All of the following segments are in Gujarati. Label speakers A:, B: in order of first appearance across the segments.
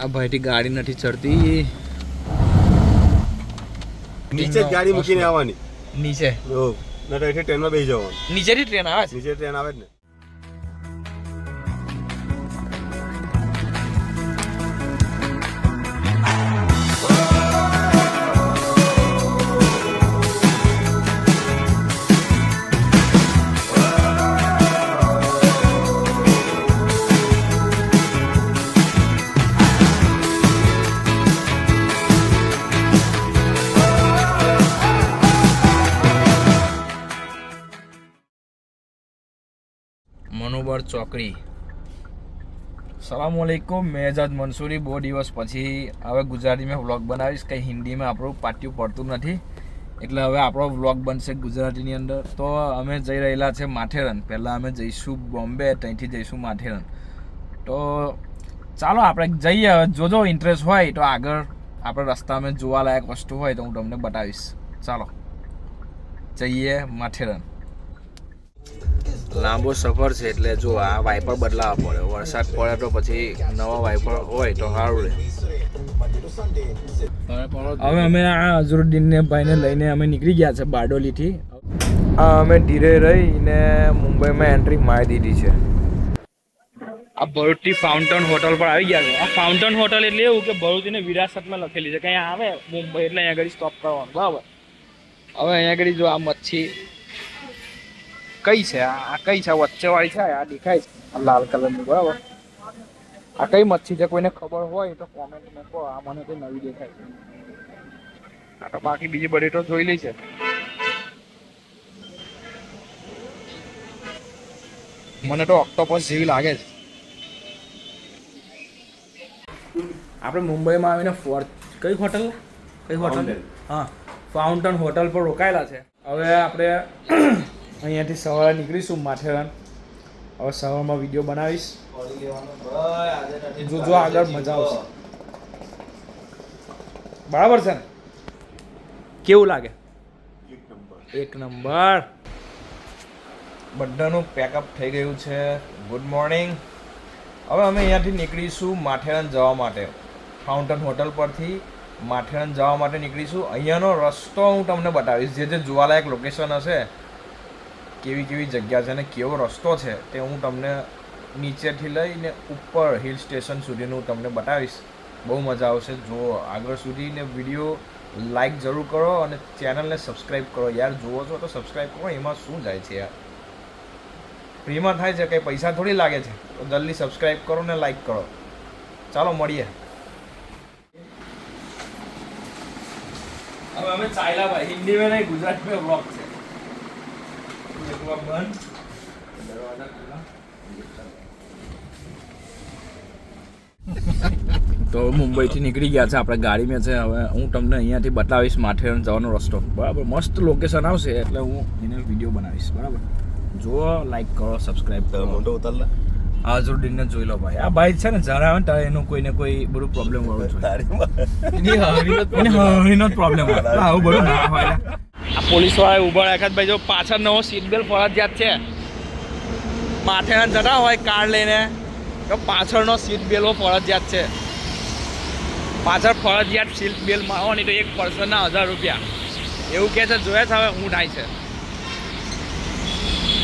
A: આ ભાઈથી ગાડી નથી ચડતી.
B: નીચે જ ગાડી મૂકીને આવવાની.
A: નીચે.
B: હો નહીતો અહીંથી ટ્રેનમાં બેસી જવાનું.
A: નીચેથી ટ્રેન આવે છે?
B: નીચે ટ્રેન આવે જ ને.
A: મનોબળ ચોકડી. સલામ વાલેકુમ મેં એજાદ મંસૂરી, બહુ દિવસ પછી હવે ગુજરાતીમાં વ્લોગ બનાવીશ. કંઈ હિન્દીમાં આપણું પાટિયું પડતું નથી. એટલે હવે આપણો વ્લોગ બનશે ગુજરાતીની અંદર. તો અમે જઈ રહેલા છે માથેરન. પહેલાં અમે જઈશું બોમ્બે, ત્યાંથી જઈશું માથેરન. તો ચાલો આપણે જઈએ. જોજો ઇન્ટરેસ્ટ હોય તો આગળ આપણે રસ્તામાં જોવાલાયક વસ્તુ હોય તો હું તમને બતાવીશ. ચાલો. જઈએ માથેરન. લાંબો સફર છે એટલે જો આ વાઇપર બદલાવવા પડે. વરસાદ પડે તો પછી નવા વાઇપર હોય તો સારું રહે હવે અમે આ અઝરુદ્દીનને ભાઈને લઈને અમે નીકળી ગયા છે બારડોલીથી. આ અમે ધીરે રહીને મુંબઈમાં એન્ટ્રી મારી દીધી છે. આ ભરૂચથી ફાઉન્ટન હોટલ પર આવી ગયા છે. આ ફાઉન્ટન હોટલ એટલે એવું કે ભરૂચને વિરાસતમાં લખેલી છે. કે અહીંયા આવે મુંબઈ એટલે અહીંયા આગળ સ્ટોપ કરવાનું. બરાબર? હવે અહીંયા આગળ જો આ મચ્છી કઈ છે? આ કઈ છે? વચ્ચે વાળી છે? આ દેખાય છે? લાલ લાલ કલરની બરાબર? આ કઈ મચ્છી છે? કોઈને ખબર હોય તો કોમેન્ટમાં કહો આ મને તો નવી દેખાય છે. આ તો બાકી બીજી બધી તો જોઈ લી છે. મને તો ઓક્ટોપસ જેવી લાગે છે. આપણે મુંબઈમાં આવીને ફોર કઈ હોટલ? કઈ હોટલ? હા. ફાઉન્ટન હોટલ પર રોકાયેલા છે. હવે આપણે અહીંયાથી સવારે નીકળીશું માથેરાન. હવે સવારમાં વીડિયો બનાવીશ. જોજો આગળ મજા આવશે. બરાબર છે ને? કેવું લાગે? એક નંબર. બધાનું પેકઅપ થઈ ગયું છે. ગુડ મોર્નિંગ હવે અમે અહીંયાથી નીકળીશું માથેરાન જવા માટે. ફાઉન્ટન હોટલ પરથી માથેરાન જવા માટે નીકળીશું. અહીંયાનો રસ્તો હું તમને બતાવીશ. જે જે જોવાલાયક લોકેશન હશે કેવી કેવી જગ્યા છે અને કેવો રસ્તો છે તે હું તમને નીચેથી લઈને ઉપર હિલ સ્ટેશન સુધીનું હું તમને બતાવીશ. બહુ મજા આવશે. જો આગળ સુધીને વીડિયો લાઈક જરૂર કરો અને ચેનલને સબસ્ક્રાઈબ કરો. યાર, જુઓ છો તો સબસ્ક્રાઈબ કરો, એમાં શું જાય છે યાર? ફ્રીમાં થાય છે, કંઈ પૈસા થોડી લાગે છે? તો જલ્દી સબસ્ક્રાઈબ કરો ને લાઈક કરો. ચાલો, મળીએ. હવે અમે ચાલ્યા ભાઈ, હિન્દીમાં નહીં, ગુજરાતીમાં બ્લોગ છે. એકવાર બંધ દરવાજા ખુલ્લા તો મુંબઈથી નીકળી ગયા છે આપણે ગાડીમાં છે. હવે હું તમને અહીંયાથી બતાવીશ માથેરાન જવાનો રસ્તો. બરાબર મસ્ત લોકેશન આવશે એટલે હું એને વીડિયો બનાવીશ. બરાબર? જુઓ લાઈક કરો સબસ્ક્રાઈબ કરો.
B: મોટો ઉતારલા
A: જોડીને જોઈ લો ભાઈ. આ ભાઈ છે ને જ્યારે આવે ને ત્યારે એનું કોઈને કોઈ બધું પ્રોબ્લેમ વાળું છે એની હરીનો એની હરીનો જ પ્રોબ્લેમ હોય. આવું બધું ના હોય. લા. આ પોલીસવાળા ઊભા રાખ્યા ભાઈ જો પાછળ નવો સીટ બેલ્ટ ફરજિયાત છે. માથેના જતા હોય કાર લઈને તો પાછળનો સીટ બેલ્ટ ફરજિયાત છે. પાછળ ફરજિયાત સીટ બેલ્ટ મારવાની તો એક પર્સનના હજાર રૂપિયા. એવું કહે છે જોયા છે હવે હું થાય છે.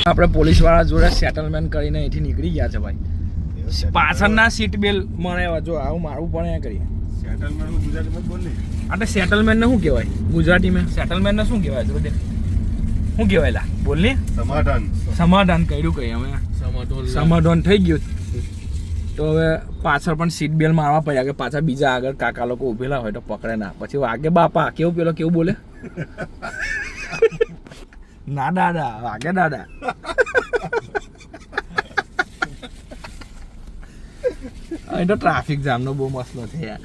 A: આપણે પોલીસવાળા જોડે સેટલમેન્ટ કરીને અહીંથી નીકળી ગયા છે ભાઈ. પાછળના સીટ બેલ્ટ મને જો આવું મારવું પણ એ કરીએ.
B: સેટલમેન્ટ ગુજરાતીમાં બોલ બોલ ને
A: સેટલમેન્ટ સેટલમેન્ટને શું કહેવાય? ગુજરાતીમાં? સેટલમેન્ટને શું કહેવાય? જો દે શું કહેવાય લા? બોલ ને
B: સમાધાન.
A: સમાધાન કર્યું કઈ અમે. સમાધાન થઈ ગયું. તો હવે પાછળ પણ સીટ બેલ મારવા પડ્યા કે પાછા બીજા આગળ કાકા લોકો ઉભેલા હોય તો પકડે ના. પછી વાગે બાપા કેવું પેલો કેવું બોલે? ના દાદા વાગે દાદા. અહીં તો ટ્રાફિક જામનો બહુ મસલો છે યાર.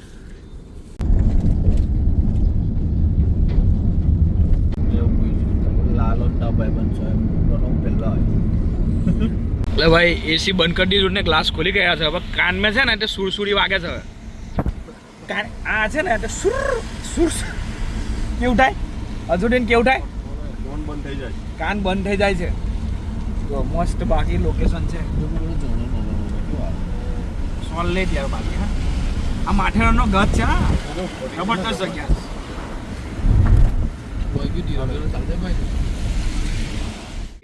A: એટલે ભાઈ એસી બંધ કરી દીધું ને ગ્લાસ ખોલી ગયા છે હવે કાનમાં છે ને તે સુરસુરી વાગે છે હવે કાન આ છે ને એટલે સુર સુર કેવું થાય અજુડીન કેવું થાય
B: ફોન બંધ થઈ જાય
A: કાન બંધ થઈ જાય છે મસ્ત બાકી લોકેશન છે સોલ સોલેટ યાર બાકી હા આ માથેરાનો ગત છે હા જબરદસ્ત જગ્યા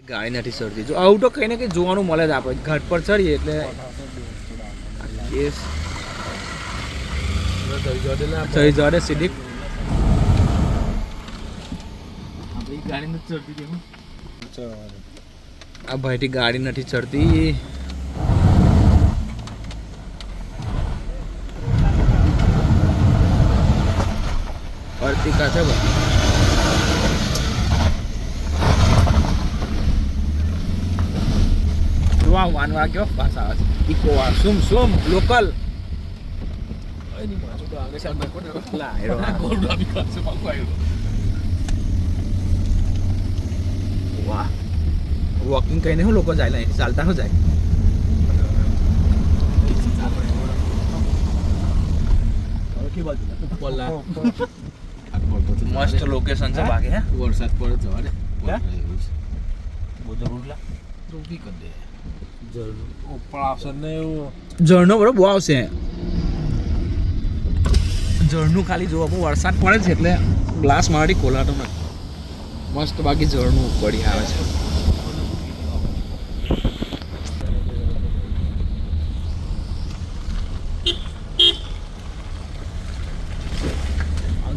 A: ગાડી નથી ચડતી જો આવું તો કંઈ ને કંઈ જોવાનું મળે જ આપણે ઘાટ પર ચડીએ એટલે દે સિદ્દીક આ ભાઈથી ગાડી નથી ચડતી અર્ટિકા છે ભાઈ જોવા વાનવા કયો પાછા આવે છે. ઇકો વાર સુમ સુમ લોકલ. વોકિંગ કહીને હું લોકો જાય ચાલતા હું જાય? મસ્ત લોકેશન છે બાકી હે?
C: વરસાદ પડે જવા દે
A: બધું
C: ઉપર આવશે કરી એવું
A: ઝરણો બરો બહુ આવશે. ઝરણું ખાલી જોવા બહુ વરસાદ પડે છે એટલે ગ્લાસ મારી નથી. મસ્ત બાકી ઝરણું પડી આવે છે.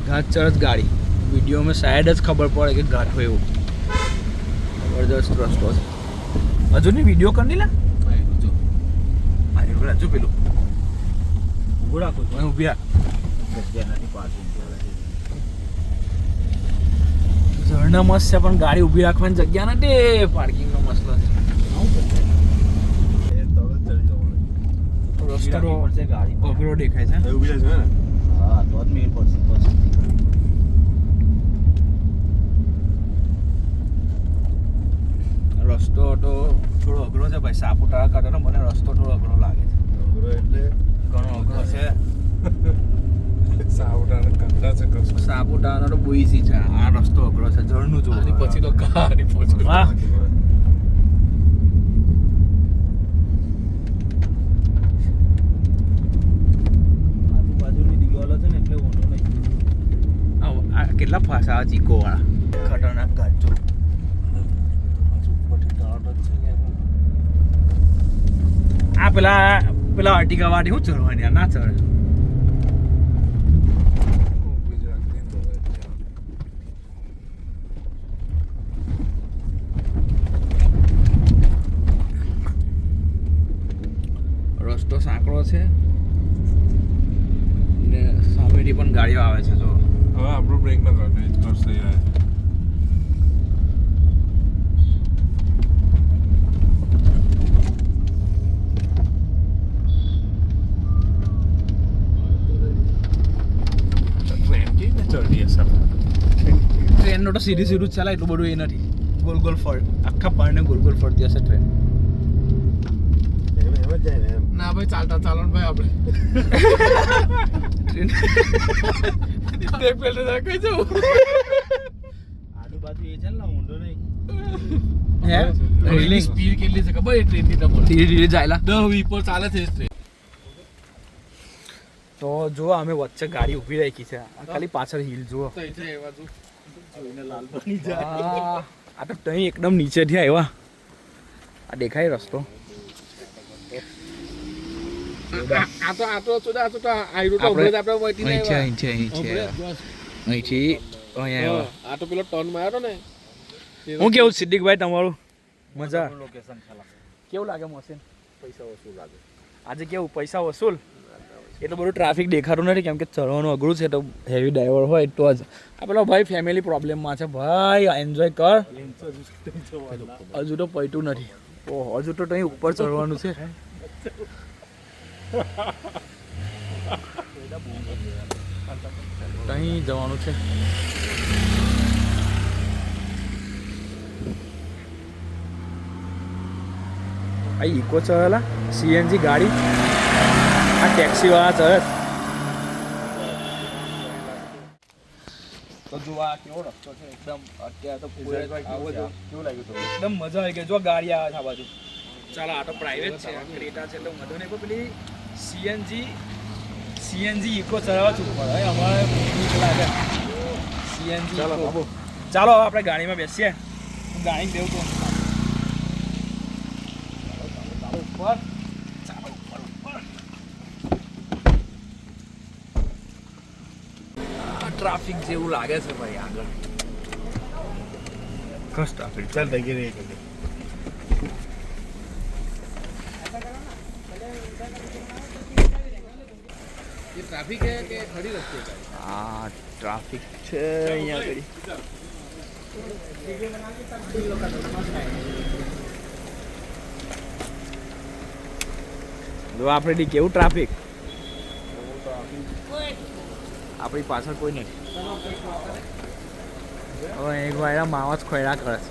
A: ઘાટ ચડત ગાડી. વિડીયોમાં સાઈડ જ ખબર પડે કે ઘાટ હોય એવું. જબરદસ્ત રસ્તો છે. હજુ ની વીડિયો કરી લે.
C: જો
A: પેલા જો પેલું ઊભું રાખો છો ઊભી રાખ ઝરણા મસ્ત છે પણ ગાડી ઊભી રાખવાની જગ્યા નથી પાર્કિંગ નો મસલો છે રસ્તો અઘરો દેખાય છે
B: એ ઊભી જાય છે ને
A: રસ્તો તો થોડો અઘરો છે ભાઈ સાપુતારા કરતા મને રસ્તો થોડો અઘરો લાગે છે
B: અઘરો એટલે
A: ઘણો અઘરો છે
C: સાવડાને
A: સાપુતારાનો તો બોઈસી છે. આ રસ્તો અઘરો છે ઝરણું જોવું
C: પછી તો કારી પહોંચી
A: હા આ- આ કેટલા ફાસા આ ચીકો વાળા ખતરનાક ગાજો. આ પેલા પેલા અર્ટિકા વાળી હું ચડવાની? ના ચડે રસ્તો સાંકડો છે ને સામેથી પણ ગાડીઓ આવે છે જો
C: હવે આપણો બ્રેક ના કરતો જ કરશે યાર
A: ટ્રેનનો તો સીધી સીધું જ ચાલે એટલું બધું એ નથી ગોલ ગોલ ફળ આખા પારને ગોલ ગોલ ફરતી હશે ટ્રેન
B: ને
C: ભાઈ ચાલતા ચાલો ને ભાઈ આપણે
A: ટ્રેન
C: બ્રેક પેલે કઈ નહીં.
A: હે?
C: સ્પીડ કેટલી છે ખબર? એ ટ્રેનની તમારે.
A: ધીરે ધીરે જાયલા
C: દસ વી પર ચાલે છે ટ્રેન
A: તો જો અમે વચ્ચે ગાડી ઊભી રાખી છે. આ ખાલી પાછળ હિલ જુઓ.
C: તો એટલે એ બાજુ
A: આ આ તો તઈ એકદમ નીચેથી આવ્યા. આ દેખાય રસ્તો?
C: આ તો આ તો સુધા આ તો
A: આપણે-
C: નહીં.
A: અહીંયા આવ્યા
C: આ તો પેલો ટર્ન માર્યો ને
A: હું કેવું સિદ્દીકભાઈ તમારું મજા લોકેશન કેવું લાગે મશીન
B: પૈસા વસૂલ લાગે
A: આજે કેવું પૈસા વસૂલ એટલું બધું ટ્રાફિક દેખાતું નથી કેમ કે ચડવાનું અઘરું છે તો હેવી ડ્રાઈવર હોય તો જ આ પેલો ભાઈ ફેમિલી પ્રોબ્લેમમાં છે ભાઈ એન્જોય કર હજુ તો પૈટું નથી ઓહો હજુ તો ત્યાં ઉપર ચડવાનું છે ત્યાં જવાનું છે. આ ઇકો ચડેલા સીએનજી ગાડી? આ ટેક્સી વાળા ચડે તો જો આ કેવો રસ્તો છે એકદમ અત્યારે તો પૂરે આવો જો
B: કેવું લાગ્યું તમને?
A: એકદમ મજા આવી ગઈ. જો ગાડી આવે છે આ બાજુ. ચાલો આ તો પ્રાઇવેટ છે ક્રેટા છે એટલે મધો નહીં પણ પેલી
D: સીએનજી સીએનજી ઇકો ચલાવવા છું પડે અમારે બીક લાગે સીએનજી
C: ચાલો,
D: ચાલો હવે આપણે ગાડીમાં બેસીએ હું ગાડી દેવું તો ચાલો ઉપર ચાલો ઉપર ઉપર ટ્રાફિક જેવું લાગે છે ભાઈ આગળ
C: કસ ટ્રાફિક ચાલ થઈ ગઈ
D: ટ્રાફિક કે ખડી રસ્તે
A: આ ટ્રાફિક છે અહીંયા આગળ. જો આપણે કેવું ટ્રાફિક? આપણી પાછળ કોઈ નથી. હવે એક વાયરા માવા જ ખોયડા કરે છે.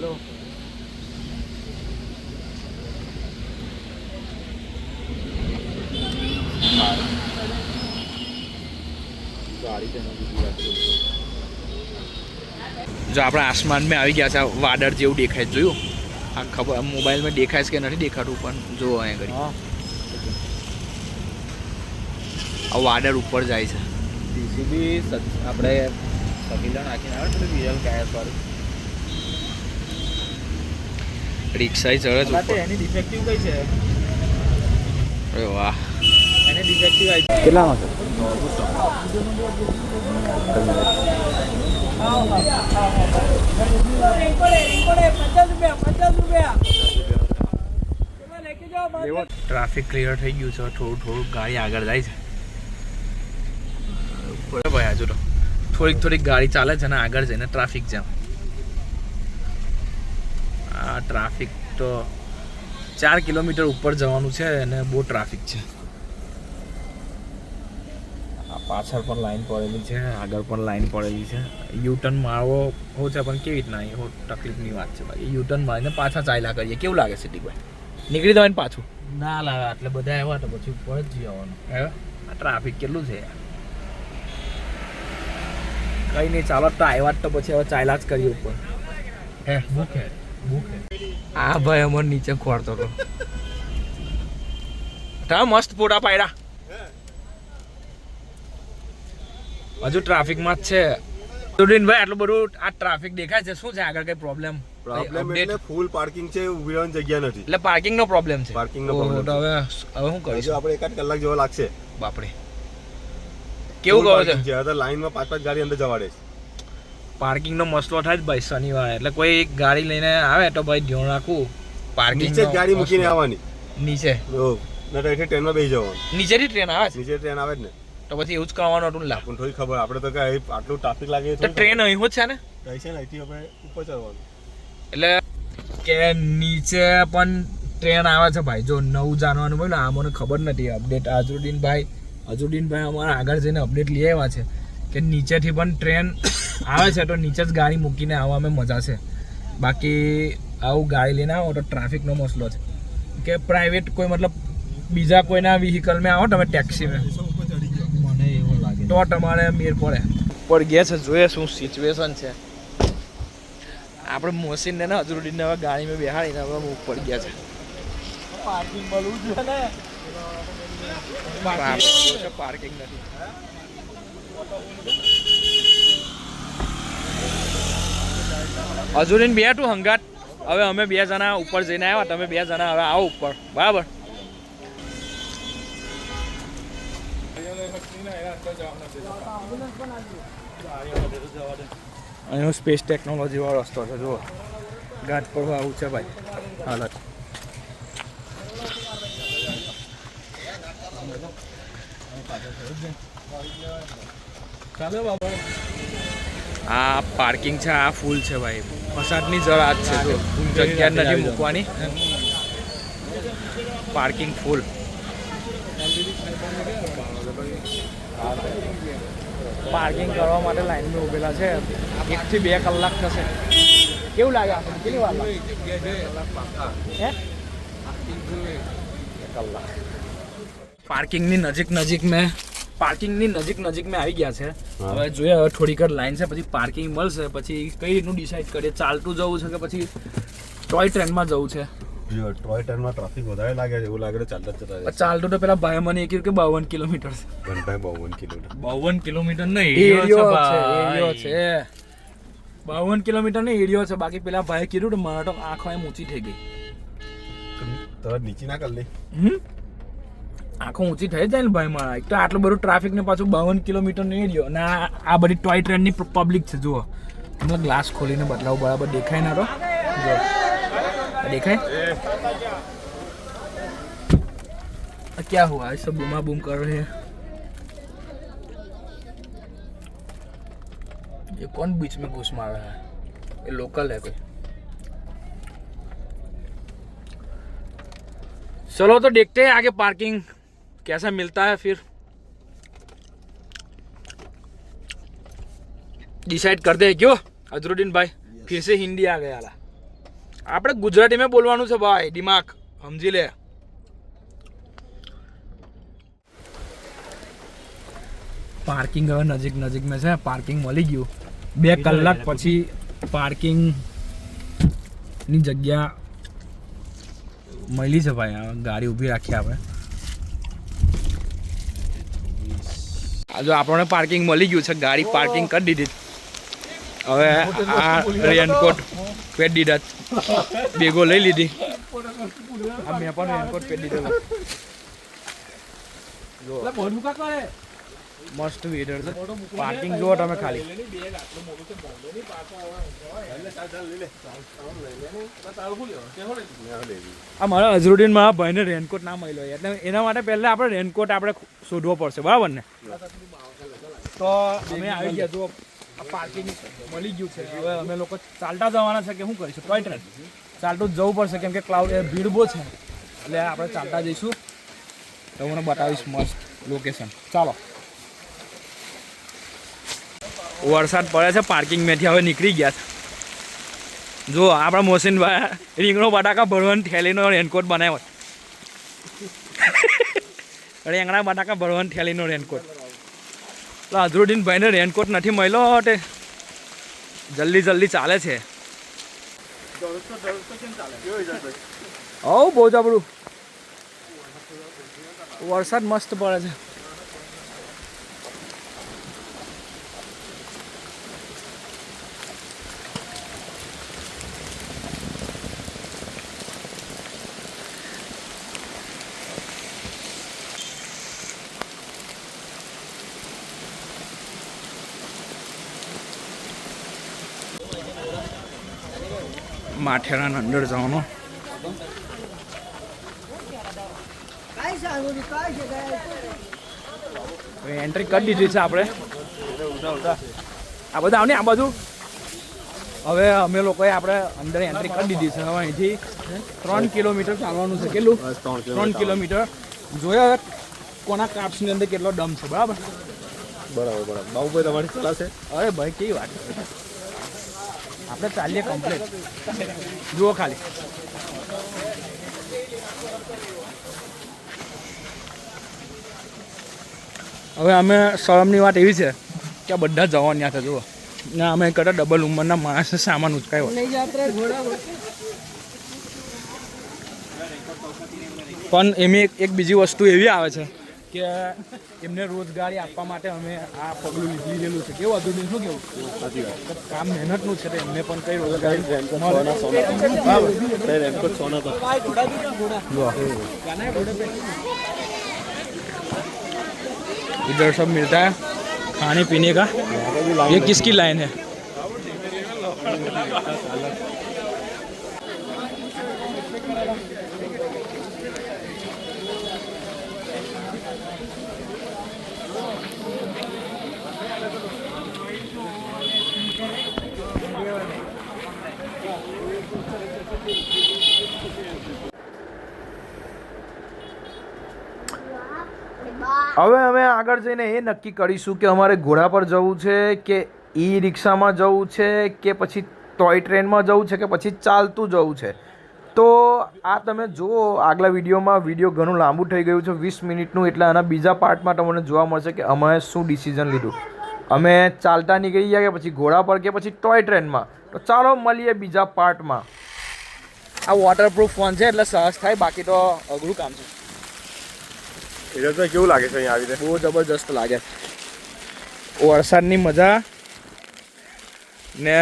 A: હલો જો આપણે આસમાનમાં આવી ગયા છે વાદળ જેવું દેખાય છે, જોયું? આ ખબર મોબાઈલમાં દેખાય છે કે નથી દેખાતું પણ જોવો અહીંયા ઘડી આ વાદળ ઉપર જાય છે.
D: આપણે સકીલા નાખીને આવે ને બીજા કયા વાળું
A: રિક્ષા ચડે છે ઉપર.
D: એની ડિફેક્ટિવ કઈ છે?
A: અરે વાહ.
D: એની ડિફેક્ટિવ આવી
A: કેટલામાં છે? ટ્રાફિક ક્લિયર થઈ ગયું છે. થોડું થોડું ગાડી આગળ જાય છે. ભાઈ હજુ થોડીક થોડીક ગાડી ચાલે છે ને આગળ જઈને ટ્રાફિક જામ આ ટ્રાફિક તો ચાર કિલોમીટર ઉપર જવાનું છે અને બહુ ટ્રાફિક છે. આ પાછળ પણ લાઈન પડેલી છે આગળ પણ લાઈન પડેલી છે. યુ ટર્ન મારવો હો છે પણ કેવી રીતના એ તકલીફની વાત છે ભાઈ. યુટર્ન મારીને પાછા ચાલ્યા કરીએ. કેવું લાગે સિટી ભાઈ નીકળી ને પાછું?
D: ના લાવે એટલે બધા આવ્યા તો પછી ઉપર જ જઈ આવવાનું
A: હે? આ ટ્રાફિક કેટલું છે યાર? કઈ નહીં ચાલો તો આવ્યા તો પછી હવે ચાલ્યા જ કરીએ ઉપર.
D: હે ભૂખે
A: આ ભાઈ અમાર નીચે ખોરતો હતો. તા મસ્ત ફોટા પાડ્યા. હજુ ટ્રાફિકમાં જ છે. સુડીનભાઈ આટલું બધું આ ટ્રાફિક દેખાય છે. શું છે? આગળ કઈ પ્રોબ્લેમ
B: પ્રોબ્લેમ એટલે ફૂલ પાર્કિંગ છે ઊભી રહેવાની જગ્યા નથી.
A: એટલે પાર્કિંગ નો પ્રોબ્લેમ છે.
B: પાર્કિંગ નો પ્રોબ્લેમ
A: તો હવે હવે શું કરીશું?
B: આપણે એકાદ કલાક જેવો લાગશે.
A: બાપરે. કેવું કહો છે?
B: લાઈનમાં પાંચ પાંચ ગાડી અંદર જવાડે છે.
A: પાર્કિંગ નો મસલો થાય ભાઈ શનિવારે. એટલે કોઈ ગાડી લઈને આવે તો ભાઈ ધ્યાન રાખવું. પાર્કિંગ
B: નીચે જ ગાડી મૂકીને આવવાની.
A: નીચે.
B: એટલે ટ્રેનમાં બેસી જવાનું.
A: નીચેથી ટ્રેન આવે
B: નીચે ટ્રેન આવે જ ને.
A: તો પછી એવું જ કરવાનું હતું લા.
B: પણ થોડી ખબર આપણે તો કઈ આટલું ટ્રાફિક લાગે
A: તો ટ્રેન અહીં જ છે ને?
B: ખબર. છે ને અહીંથી આપણે ઉપર ચડવાનું.
A: એટલે કે નીચે પણ ટ્રેન આવે છે ભાઈ. જો નવું જાણવાનું મળ્યું આ મને ખબર નથી. અપડેટ હજુદીન ભાઈ હજુડીન અઝરુદ્દીનભાઈ અમારા આગળ જઈને અપડેટ લઈ આવ્યા છે કે નીચેથી પણ ટ્રેન આવે છે તો નીચે જ ગાડી મૂકીને આવવામાં મજા છે. બાકી આવું ગાડી લઈને આવો તો ટ્રાફિકનો મસલો છે. કે પ્રાઇવેટ કોઈ મતલબ બીજા કોઈના વ્હીકલમાં આવો તમે ટેક્સીમાં
D: મને એવું લાગે
A: તો તમારે મેર પડે. પણ ગયા છે જોઈએ શું સિચ્યુએશન છે. આપણે મોસીનને ને અઝરુદ્દીનને હવે ગાડીમાં બેહાડીને હવે મૂક પડી ગયા છે.
D: પાર્કિંગ મળવું જોઈએ ને.
A: પાર્કિંગ નથી. અઝરુદ્દીન બે તું હંગાત. હવે અમે બે જણા ઉપર જઈને આવ્યા, તમે બે જણા હવે આવો ઉપર. બરાબર? અહીંનો સ્પેસ ટેકનોલોજી વાળો રસ્તો છે, જુઓ. ઘાટ પર આવું છે ભાઈ, હાલત. આ પાર્કિંગ છે, આ ફૂલ છે ભાઈ. ફસાદની જળ આજ છે જગ્યા નથી મૂકવાની. પાર્કિંગ ફૂલ પાર્કિંગ કરવા માટે લાઈનમાં ઉભેલા છે. એકથી બે કલાક થશે. કેવું લાગે આપણને? કેટલી વાર હે?
B: કલાક.
A: પાર્કિંગની નજીક નજીક મેં પાર્કિંગની નજીક નજીક મેં આવી ગયા છે. હવે જોઈએ હવે થોડીક લાઈન છે પછી પાર્કિંગ મળશે પછી કઈ રીતનું ડિસાઈડ કરીએ ચાલતું જવું છે કે પછી ટોય ટ્રેનમાં જવું છે?
B: જો ટોય ટ્રેનમાં ટ્રાફિક વધારે લાગે છે એવું લાગે છે ચાલતા જતા
A: ચાલતું તો પેલા ભાઈ મને કીધું કે બાવન કિલોમીટર છે.
B: ઘંટાએ બાવન કિલોમીટર.
D: બાવન કિલોમીટર નહીં
A: એરિયો છે
D: છે
A: એરિયો
D: ભાઈ.
A: છે. બાવન કિલોમીટર ને એરિયો છે. બાકી પેલા ભાઈ કીધું મારા તો આંખો એમ ઊંચી થઈ ગઈ.
B: તો નીચે ના કરી લે
A: હમ? આંખો ઊંચી થઈ જાય ને ભાઈ મારા એક તો આટલું બધું ટ્રાફિક ને પાછું બાવન કિલોમીટર નો એરિયો અને આ આ બધી ટોય ટ્રેનની પબ્લિક છે જુઓ હમણાં ગ્લાસ ખોલીને બદલાવ બરાબર દેખાય ના તો જુઓ આ દેખાય આ क्या हुआ ऐसा बूमा बूम कर रहे हैं ये कौन बीच में घुस मार रहा है ये लोकल है कोई चलो तो देखते हैं आगे पार्किंग कैसा मिलता है फिर डिसाइड कर दे क्यों अजरुद्दीन भाई फिर से हिंदी आ गया ला આપણે ગુજરાતીમાં બોલવાનું છે ભાઈ દિમાગ સમજી લે પાર્કિંગ હવે નજીક નજીકમાં છે પાર્કિંગ મળી ગયું બે કલાક પછી પાર્કિંગ ની જગ્યા મળી છે ભાઈ આ ગાડી ઊભી રાખી આપણે જો આપણને પાર્કિંગ મળી ગયું છે ગાડી પાર્કિંગ કરી દીધી. હવે આ રેનકોટ પહેરી દીધા. બેગો લઈ લીધી. મેં પણ રેનકોટ પહેરી દીધેલો. મસ્ત વેધર છે. પાર્કિંગ જુઓ તમે ખાલી. આ મારા અઝરુદ્દીન મારા ભાઈને રેનકોટ ના મળ્યો. એટલે એના માટે પહેલા આપણે રેનકોટ આપણે શોધવો પડશે. બરાબર ને? તો અમે આવી ગયા. જો પાર્કિંગ મળી ગયું છે. હવે અમે લોકો ચાલતા જવાના છે કે શું કરીશું? ટોય ટ્રેન ચાલતું જવું પડશે કેમ કે ક્લાઉડ ભીડ બહુ છે. એટલે આપણે ચાલતા જઈશું. તો હું બતાવીશ મસ્ત લોકેશન ચાલો. વરસાદ પડે છે પાર્કિંગમાંથી હવે નીકળી ગયા છે. જો આપણા મોહસિનભાઈ રીંગણો, બટાકા ભરવાની થેલીનો રેનકોટ બનાવ્યો રીંગણા, બટાકા ભરવાની થેલીનો રેનકોટ. એટલે અઝરુદ્દીનભાઈને રેનકોટ નથી મળ્યો તે જલ્દી જલ્દી ચાલે છે. હવ, બહુ જબરું વરસાદ મસ્ત પડે છે. માથેરાના અંદર જવાનો. એન્ટ્રી કરી દીધી છે આપણે. આ બધા આવને આ બાજુ? હવે અમે લોકોએ આપણે અંદર એન્ટ્રી કરી દીધી છે. હવે અહીંથી ત્રણ કિલોમીટર ચાલવાનું છે. કેટલું? ત્રણ કિલોમીટર જોયા કોના કાપ્સની અંદર કેટલો દમ છે બરાબર?
B: બરાબર બરાબર. બાબુભાઈ તમારી ચલાશે
A: અરે ભાઈ કેવી વાત આપણે ચાલીએ કમ્પ્લેટ જુઓ ખાલી. હવે અમે શરમની વાત એવી છે કે બધા જવાના છે જુઓ. ને અમે કદાચ ડબલ ઉંમરના માણસે સામાન ઉચકાયો. પણ એમાં એક બીજી વસ્તુ એવી આવે છે કે એમને રોજગારી આપવા માટે અમે આ પગલું લીધી લીધેલું છે કેવું હતું શું કેવું તો કામ મહેનતનું છે તો એમને પણ કઈ રોજગારી મળે.
B: રેનકોટ સોના તો
A: इधर सब मिलता है खाने पीने का ये किसकी लाइन है હવે અમે આગળ જઈને એ નક્કી કરીશું કે અમારે ઘોડા પર જવું છે કે ઈ રિક્ષામાં જવું છે કે પછી ટોય ટ્રેનમાં જવું છે કે પછી ચાલતું જવું છે? તો આ તમે જુઓ, આગલા વિડીયોમાં વીડિયો ઘણું લાંબુ થઈ ગયું છે, વીસ મિનિટનું, એટલે આના બીજા પાર્ટમાં તમને જોવા મળશે કે અમે શું ડિસિઝન લીધું. અમે ચાલતા નીકળી ગયા કે પછી ઘોડા પર કે પછી ટોય ટ્રેનમાં? તો ચાલો મળીએ બીજા પાર્ટમાં. આ વોટરપ્રૂફ ફોન છે એટલે સહજ થાય. બાકી તો અઘરું કામ છે.
B: એટલે તો કેવું લાગે છે અહીંયા આવી રીતે?
A: બહુ જબરજસ્ત લાગે. વરસાદની મજા ને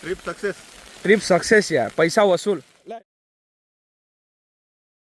B: ટ્રીપ સક્સેસ
A: ટ્રીપ સક્સેસ યાર. પૈસા વસૂલ.